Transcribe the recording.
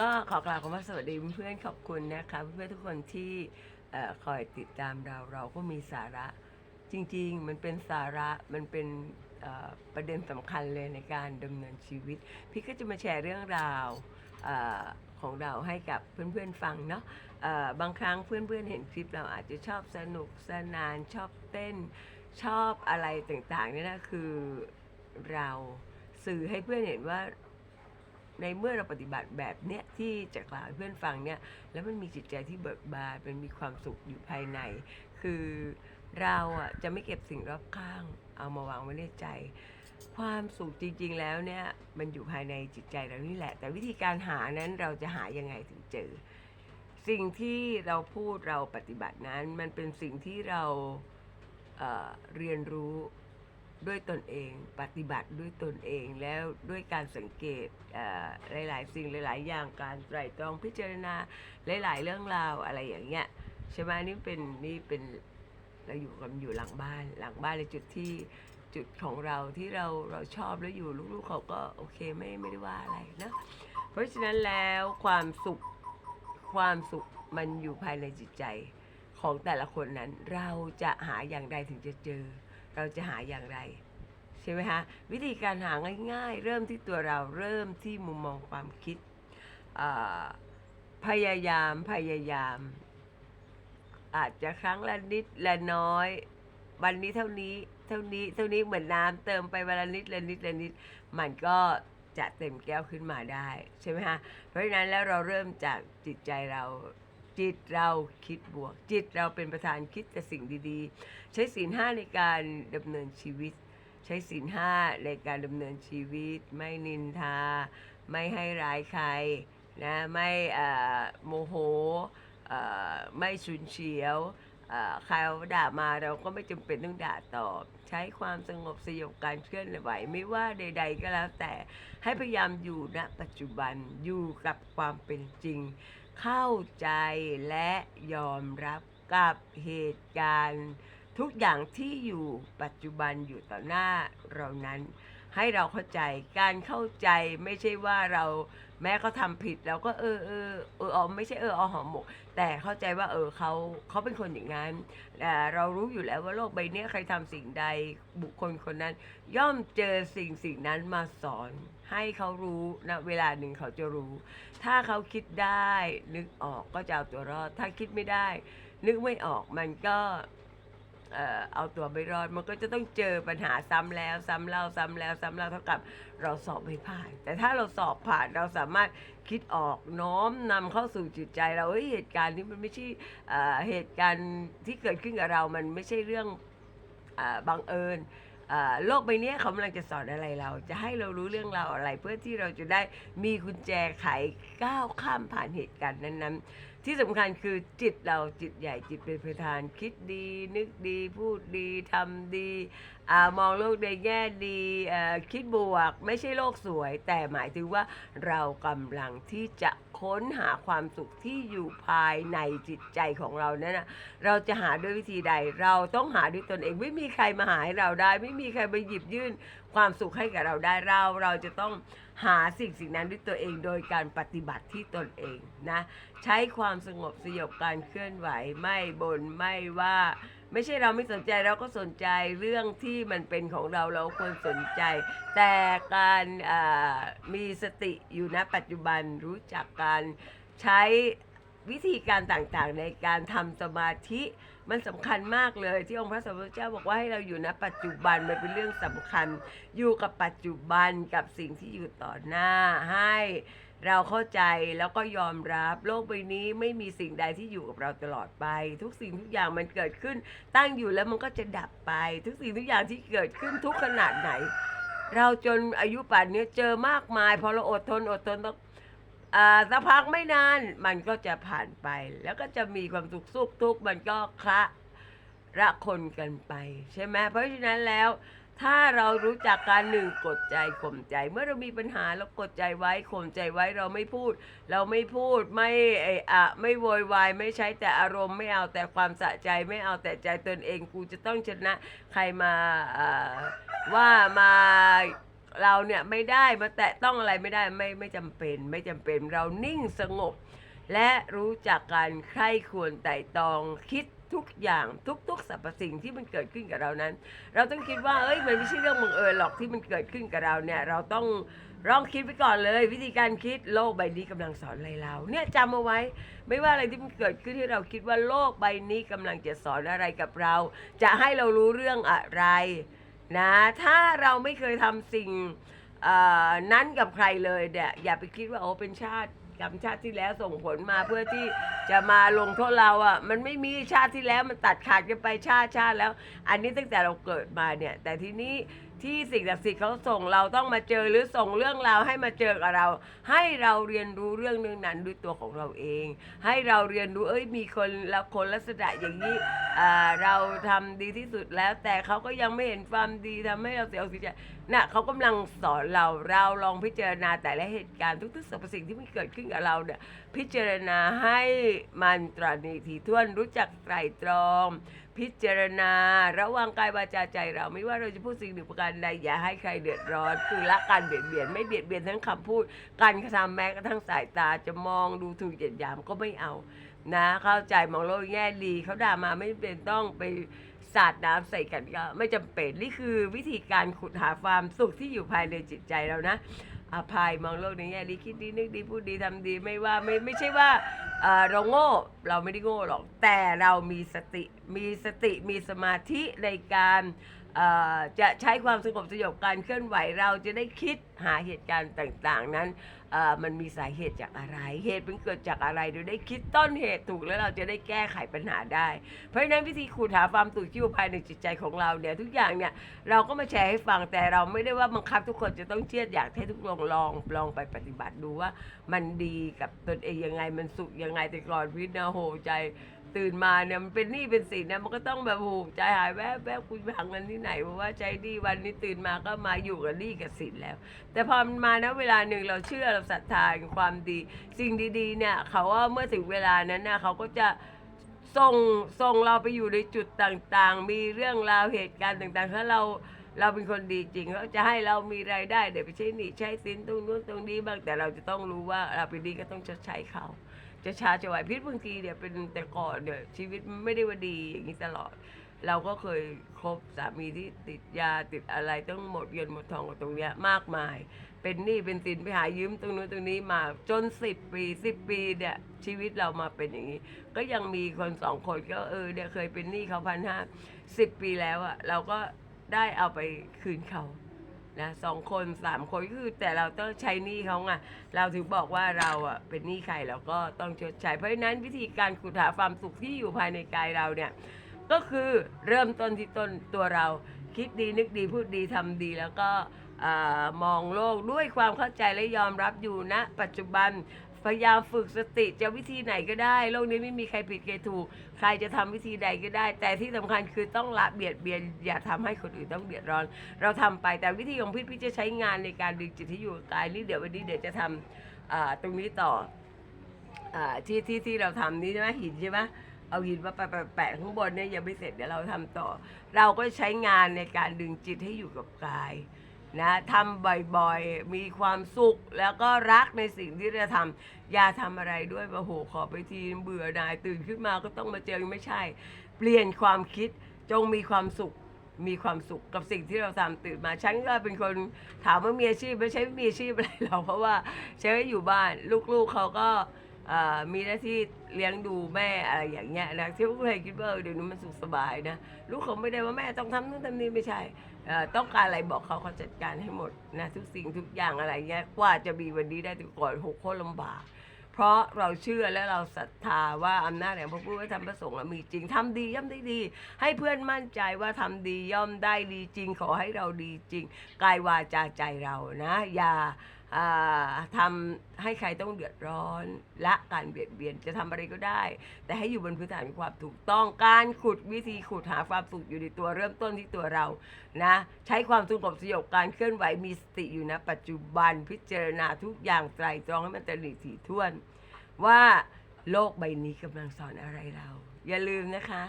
ก็ขอกล่าวคำว่าสวัสดีเพื่อนๆขอบคุณนะคะเพื่อนๆทุกคนที่คอยติดตามเราเราก็มีสาระจริงๆ มันเป็นสาระมันเป็นประเด็นสำคัญเลยในการดำเนินชีวิต พี่ก็จะมาแชร์เรื่องราวอของเราให้กับเพื่อนๆฟังเนาะบางครั้งเพื่อนๆเห็นคลิปเราอาจจะชอบสนุกสนานชอบเต้นชอบอะไรต่างๆเนี่ยนะคือเราสื่อให้เพื่อนเห็นว่า ในเมื่อเราปฏิบัติแบบเนี้ยที่จะกล่าวให้เพื่อนฟังเนี่ยแล้วมันมีจิตใจที่เบิกบานมันมีความสุขอยู่ภายใน คือเราอะจะไม่เก็บสิ่งรอบข้าง เอามาวางไว้ในใจ ความสุขจริง ๆ แล้วเนี่ยมันอยู่ภายในจิตใจเรานี่แหละ แต่วิธีการหานั้นเราจะหายังไงถึงเจอ สิ่งที่เราพูดเราปฏิบัตินั้น มันเป็นสิ่งที่เราเเรียนรู้ ด้วยตนเองปฏิบัติด้วยตนเองแล้วด้วยการสังเกตเหลาย ๆ สิ่งหลาย ๆ อย่างการไตร่ตรองพิจารณาหลาย ๆ เรื่องราวอะไรอย่างเงี้ยใช่ไหมนี่เป็นนี่เป็นเราอยู่กันอยู่หลังบ้านหลังบ้านในจุดที่จุดของเราที่เราเราชอบแล้วอยู่ลูกๆเขาก็โอเคไม่ไม่ได้ว่าอะไรนะเพราะฉะนั้นแล้วความสุขความสุขมันอยู่ภายในจิตใจของแต่ละคนนั้นเราจะหาอย่างไรถึงจะเจอ เราจะหาอย่างไร ใช่ไหมคะวิธีการหาง่าย ๆ เริ่มที่ตัวเราเริ่มที่มุมมองความคิดพยายามพยายาม อาจจะครั้งละนิดละน้อย วันนี้เท่านี้เท่านี้เท่านี้เหมือนน้ำเติมไปวันละนิดละนิดละนิด มันก็จะเต็มแก้วขึ้นมาได้ใช่ไหมคะเพราะฉะนั้นแล้วเราเริ่มจากจิตใจเรา จิตเราคิดบวก จิตเราเป็นประธานคิดแต่สิ่งดีๆ ใช้ศีลห้าในการดำเนินชีวิต ใช้ศีลห้าในการดำเนินชีวิต ไม่นินทา ไม่ให้ร้ายใครนะไม่โมโหไม่ฉุนเฉียวใครเอาด่ามาเราก็ไม่จำเป็นต้องด่าตอบ ใช้ความสงบสยบการเคลื่อนไหว ไม่ว่าใด ๆ ก็แล้วแต่ให้พยายามอยู่ณปัจจุบันอยู่กับความเป็นจริง เข้าใจและยอมรับกับเหตุการณ์ ทุกอย่างที่อยู่ปัจจุบันอยู่ต่อหน้าเรานั้น ให้เราเข้าใจการเข้าใจไม่ใช่ว่าเราแม้เขาทำผิดเราก็เออเออเออเอาไม่ใช่เออเอหอมหมก แต่เข้าใจว่าเออเขาเขาเป็นคนอย่างนั้นแต่เรารู้อยู่แล้วว่าโลกใบนี้ใครทำสิ่งใดบุคคลคนนั้น ย่อมเจอสิ่งสิ่งนั้นมาสอน ให้เขารู้นะเวลาหนึ่งเขาจะรู้ ถ้าเขาคิดได้นึกออกก็จะเอาตัวรอด ถ้าคิดไม่ได้ นึกไม่ออกมันก็เอ่อเอาตัวไม่รอดมันก็จะต้องเจอปัญหาซ้ำแล้ว ซ้ำเล่าซ้ำแล้ว ซ้ำเล่าเท่ากับเราสอบไม่ผ่าน แต่ถ้าเราสอบผ่านเราสามารถคิดออกน้อมนำเข้าสู่จิตใจ เราเฮ้ยเหตุการณ์นี้มันไม่ใช่เหตุการณ์ที่เกิดขึ้นกับเรา มันไม่ใช่เรื่องอบังเอิญ โลกใบนี้เขากำลังจะสอนอะไรเรา จะให้เรารู้เรื่องราวอะไร เพื่อที่เราจะได้มีกุญแจไขก้าวข้ามผ่านเหตุการณ์นั้นๆที่สำคัญคือจิตเราจิตใหญ่จิตเป็นประธาน คิดดีนึกดีพูดดีทำดีอามองโลกในแง่ดีเอ่อคิดบวกไม่ใช่โลกสวย แต่หมายถึงว่าเรากำลังที่จะค้นหาความสุขที่อยู่ภายในจิตใจของเรานั่นนะเราจะหาด้วยวิธีใดเราต้องหาด้วยตนเองไม่มีใครมาหาให้เราได้ ไม่มีใครมาหยิบยื่น ความสุขให้กับเราได้เราเราจะต้องหาสิ่งสิ่งนั้นด้วยตัวเองโดยการปฏิบัติที่ตนเองนะใช้ความสงบสยบการเคลื่อนไหวไม่บน่นไม่ว่า ไม่ใช่เราไม่สนใจเราก็สนใจเรื่องที่มันเป็นของเราเราควรสนใจ แต่การมีสติอยู่ณปัจจุบันรู้จักการใช้ วิธีการต่างๆในการทำสมาธิมันสำคัญมากเลย ที่องค์พระสัมมาสัมพุทธเจ้าบอกว่าให้เราอยู่ณปัจจุบันมันเป็นเรื่องสำคัญ อยู่กับปัจจุบันกับสิ่งที่อยู่ต่อหน้าให้เราเข้าใจแล้วก็ยอมรับโลกใบนี้ไม่มีสิ่งใดที่อยู่กับเราตลอดไป ทุกสิ่งทุกอย่างมันเกิดขึ้น ตั้งอยู่แล้วมันก็จะดับไป ทุกสิ่งทุกอย่างที่เกิดขึ้นทุกขนาดไหน เราจนอายุป่านนี้เจอมากมายพอเราอดทนอดทนต้อง อ่าสักพักไม่นานมันก็จะผ่านไป แล้วก็จะมีความสุขสุขทุกข์มันก็คละระคนกันไป ใช่ไหมเพราะฉะนั้นแล้ว ถ้าเรารู้จักการหนึ่งกดใจข่มใจ เมื่อเรามีปัญหาเรากดใจไว้ข่มใจไว้เราไม่พูด เราไม่พูดไม่เออะไม่โวยวายไม่ใช้แต่อารมณ์ไม่เอาแต่ความสะใจไม่เอาแต่ใจตนเองกูจะต้องชนะ ใครมาว่ามา เราเนี่ยไม่ได้มาแตะต้องอะไรไม่ได้ไม่ไม่จำเป็น ไม่จำเป็นเรานิ่งสงบ และรู้จักการใคร่ควรไต่ตองคิดทุกอย่างทุกๆสรรพสิ่งที่มันเกิดขึ้นกับเรานั้น เราต้องคิดว่าเอ้ยมันไม่ใช่เรื่องบังเอิญหรอกที่มันเกิดขึ้นกับเราเนี่ย เราต้องลองคิดไปก่อนเลย วิธีการคิดโลกใบนี้กำลังสอนอะไรเรา เนี่ยจำเอาไว้ ไม่ว่าอะไรที่มันเกิดขึ้นที่เราคิดว่าโลกใบนี้กำลังจะสอนอะไรกับเรา จะให้เรารู้เรื่องอะไร นะถ้าเราไม่เคยทำสิ่งนั้นกับใครเลยเนี่ยอย่าไปคิดว่าโอ้เป็นชาติกรรมชาติที่แล้วส่งผลมาเพื่อที่จะมาลงโทษเราอะ มันไม่มีชาติที่แล้วมันตัดขาดกันไปชาติชาติแล้ว อันนี้ตั้งแต่เราเกิดมาเนี่ย แต่ทีนี้ ที่สิ่งศักดิ์สิทธิ์เขาส่งเราต้องมาเจอหรือส่งเรื่องราวให้มาเจอกับเรา ให้เราเรียนรู้เรื่องนึงนั้นด้วยตัวของเราเอง ให้เราเรียนรู้เอ้ยมีคนละคนลักษณะอย่างนี้อ่าเราทำดีที่สุดแล้ว แต่เขาก็ยังไม่เห็นความดีทำให้เราเสียอกเสียใจน่ะเขากำลังสอนเราเราลองพิจารณาแต่ละเหตุการณ์ทุกๆสรรพสิ่งที่มันเกิดขึ้นกับเราเนี่ยพิจารณาให้มันตราณีถี่ถ้วนรู้จักไตรตรอง พิจารณา ระวังกายวาจาใจเราไม่ว่าเราจะพูดสิ่งหนึ่งประการใดอย่าให้ใครเดือดร้อน คือละการเบียดเบียนไม่เบียดเบียนทั้งคำพูด การกระทำแม้กระทั่งสายตาจะมองดูถูกเหยียดหยามก็ไม่เอานะเข้าใจมองโลกแง่ดีเขาด่ามาไม่เป็นต้องไปสาดน้ำใส่กันก็ไม่จำเป็นนี่คือวิธีการขุดหาความสุขที่อยู่ภายในจิตใจเรานะอภัยมองโลกในแง่ดีคิดดีนึกดีพูดดีทำดีไม่ว่าไม่ไม่ใช่ว่า เอ่อเราโง่เราไม่ได้โง่หรอก แต่เรามีสติมีสติมีสมาธิในการ เอ่อจะใช้ความสงบสยบการเคลื่อนไหวเราจะได้คิดหาเหตุการณ์ต่างๆ นั้นเอ่อมันมีสาเหตุจากอะไร เหตุมันเกิดจากอะไรเราได้คิดต้นเหตุถูกแล้วเราจะได้แก้ไขปัญหาได้ เพราะฉะนั้นวิธีขุดหาความสุขที่อยู่ภายในจิตใจของเราเนี่ยทุกอย่างเนี่ยเราก็มาแชร์ให้ฟังแต่เราไม่ได้ว่าบังคับทุกคนจะต้องเชื่ออยากให้ทุกคนลองลองไปปฏิบัติดูว่ามันดีกับตนเองยังไงมันสุขยังไงแต่ก่อนพิษนะโหใจ ตื่นมาเนี่ยมันเป็นหนี้เป็นสินนะมันก็ต้องแบบโหใจหายแวบแวบคุณไปหาเงินที่ไหนเพราะว่าใจดีวันนี้ตื่นมาก็มาอยู่กับหนี้กับสินแล้ว แต่พอมันมานะเวลาหนึ่งเราเชื่อเราศรัทธาในความดี สิ่งดีๆเนี่ยเขาว่าเมื่อถึงเวลานั้นนะเขาก็จะส่งส่งเราไปอยู่ในจุดต่างๆ มีเรื่องราวเหตุการณ์ต่างๆถ้าเราเราเป็นคนดีจริงเขาจะให้เรามีรายได้เดี๋ยวไปใช้หนี้ใช้สินตรงนู้นตรงนี้บ้างแต่เราจะต้องรู้ว่าเราเป็นดีก็ต้องชดใช้เขา จะชาจะไหวพิษบางทีเนี่ยเป็นแต่ก่อนเนี่ยชีวิตไม่ได้ว่าดีอย่างนี้ตลอด เราก็เคยคบสามีที่ติดยาติดอะไรต้องหมดเงินหมดทองกับตรงเนี้ยมากมาย เป็นหนี้เป็นสินไปหายืมตรงนู้นตรงนี้มาจนสิบปีสิบปีเนี่ยชีวิตเรามาเป็นอย่างนี้ ก็ยังมีคนสองคนก็เออเนี่ยเคยเป็นหนี้เขาพันห้าสิบปีแล้วอะเราก็ได้เอาไปคืนเขา นะสองคนสามคนก็คือแต่เราต้องใช้หนี้เขาไงเราถึงบอกว่าเราอะเป็นหนี้ใครเราก็ต้องชดใช้เพราะฉะนั้นวิธีการขุดหาความสุขที่อยู่ภายในกายเราเนี่ยก็คือเริ่มต้นที่ต้นตัวเราคิดดีนึกดีพูดดีทำดีแล้วก็มองโลกด้วยความเข้าใจและยอมรับอยู่ณปัจจุบัน พยายามฝึกสติจะวิธีไหนก็ได้ โลกนี้ไม่มีใครผิดใครถูก ใครจะทำวิธีใดก็ได้ แต่ที่สำคัญคือต้องละเบียดเบียน อย่าทำให้คนอื่นต้องเดือดร้อน เราทำไปแต่วิธีของพี่พี่จะใช้งานในการดึงจิตที่อยู่กับกายนี่เดี๋ยววันนี้เดี๋ยวจะทำอ่าตรงนี้ต่ออที่ที่ที่เราทำนี่ใช่ไหมหินใช่ไหมเอาหินมาแปะแปะแปะข้างบนเนี่ยยังไม่เสร็จเดี๋ยวเราทำต่อ เราก็ใช้งานในการดึงจิตให้อยู่กับกาย นะทำบ่อยๆ มีความสุขแล้วก็รักในสิ่งที่เราทำอย่าทำอะไรด้วยว่าโหขอไปทีเบื่อหน่ายตื่นขึ้นมาก็ต้องมาเจอไม่ใช่ เปลี่ยนความคิดจงมีความสุขมีความสุขกับสิ่งที่เราทำตื่นมาฉันก็เป็นคนถามว่ามีอาชีพไม่ใช่ไม่มีอาชีพอะไรหรอกเพราะว่าฉันก็อยู่บ้านลูกๆเขาก็ มีหน้าที่เลี้ยงดูแม่อะไรอย่างเงี้ยนะที่ก็เลยคิดว่าเดี๋ยวนี้มันสุขสบายนะลูกเขาไม่ได้ว่าแม่ต้องทำนู่นทำนี่ไม่ใช่ต้องการอะไรบอกเขาเขาจัดการให้หมดนะทุกสิ่งทุกอย่างอะไรเงี้ยกว่าจะมีวันนี้ได้แต่ก่อนหกโคตรลำบาก เพราะเราเชื่อและเราศรัทธาว่าอำนาจแห่งพระพุทธธรรมพระสงฆ์มีจริงทำดีย่อมได้ดี ให้เพื่อนมั่นใจว่าทำดีย่อมได้ดีจริง ขอให้เราดีจริงกายวาจาใจเรานะอย่า ทำให้ใครต้องเดือดร้อน ละการเบียดเบียนจะทำอะไรก็ได้ แต่ให้อยู่บนพื้นฐานความถูกต้องการขุดวิธีขุดหาความสุขอยู่ในตัวเริ่มต้นที่ตัวเรานะใช้ความสงบสยบการเคลื่อนไหวมีสติอยู่นะปัจจุบันพิจารณาทุกอย่างไตรตรองให้มันตระหนิถี่ถ้วน ว่าโลกใบนี้กำลังสอนอะไรเรา อย่าลืมนะคะ